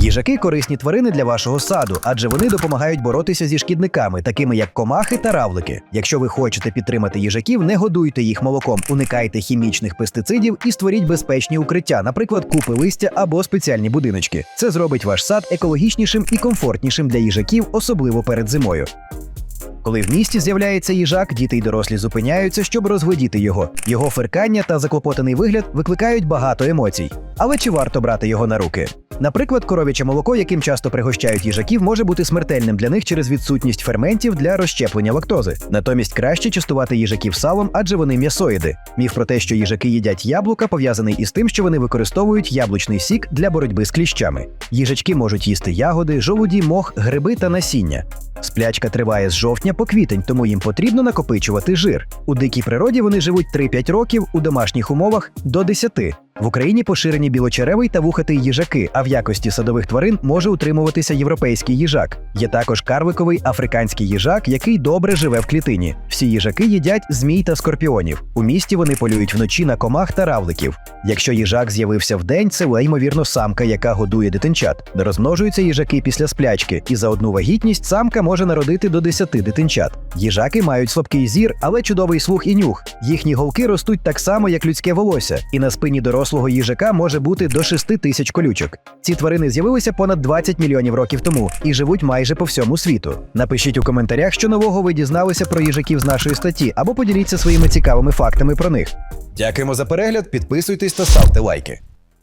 Їжаки корисні тварини для вашого саду, адже вони допомагають боротися зі шкідниками, такими як комахи та равлики. Якщо ви хочете підтримати їжаків, не годуйте їх молоком, уникайте хімічних пестицидів і створіть безпечні укриття, наприклад, купи листя або спеціальні будиночки. Це зробить ваш сад екологічнішим і комфортнішим для їжаків, особливо перед зимою. Коли в місті з'являється їжак, діти й дорослі зупиняються, щоб розглядіти його. Його фиркання та заклопотаний вигляд викликають багато емоцій. Але чи варто брати його на руки? Наприклад, коров'яче молоко, яким часто пригощають їжаків, може бути смертельним для них через відсутність ферментів для розщеплення лактози. Натомість краще частувати їжаків салом, адже вони м'ясоїди. Міф про те, що їжаки їдять яблука, пов'язаний із тим, що вони використовують яблучний сік для боротьби з кліщами. Їжачки можуть їсти ягоди, жолуді, мох, гриби та насіння. Сплячка триває з жовтня по квітень, тому їм потрібно накопичувати жир. У дикій природі вони живуть 3-5 років, у домашніх умовах до 10. В Україні поширені білочеревий та вухатий їжаки, а в якості садових тварин може утримуватися європейський їжак. Є також карликовий африканський їжак, який добре живе в клітині. Всі їжаки їдять змій та скорпіонів. У місті вони полюють вночі на комах та равликів. Якщо їжак з'явився вдень, це ймовірно самка, яка годує дитинчат. Розмножуються їжаки після сплячки, і за одну вагітність самка може народити до 10 дитинчат. Їжаки мають слабкий зір, але чудовий слух і нюх. Їхні голки ростуть так само, як людське волосся, і на спині дорослого їжака може бути до 6 тисяч колючок. Ці тварини з'явилися понад 20 мільйонів років тому і живуть майже по всьому світу. Напишіть у коментарях, що нового ви дізналися про їжаків з нашої статті, або поділіться своїми цікавими фактами про них. Дякуємо за перегляд, підписуйтесь та ставте лайки.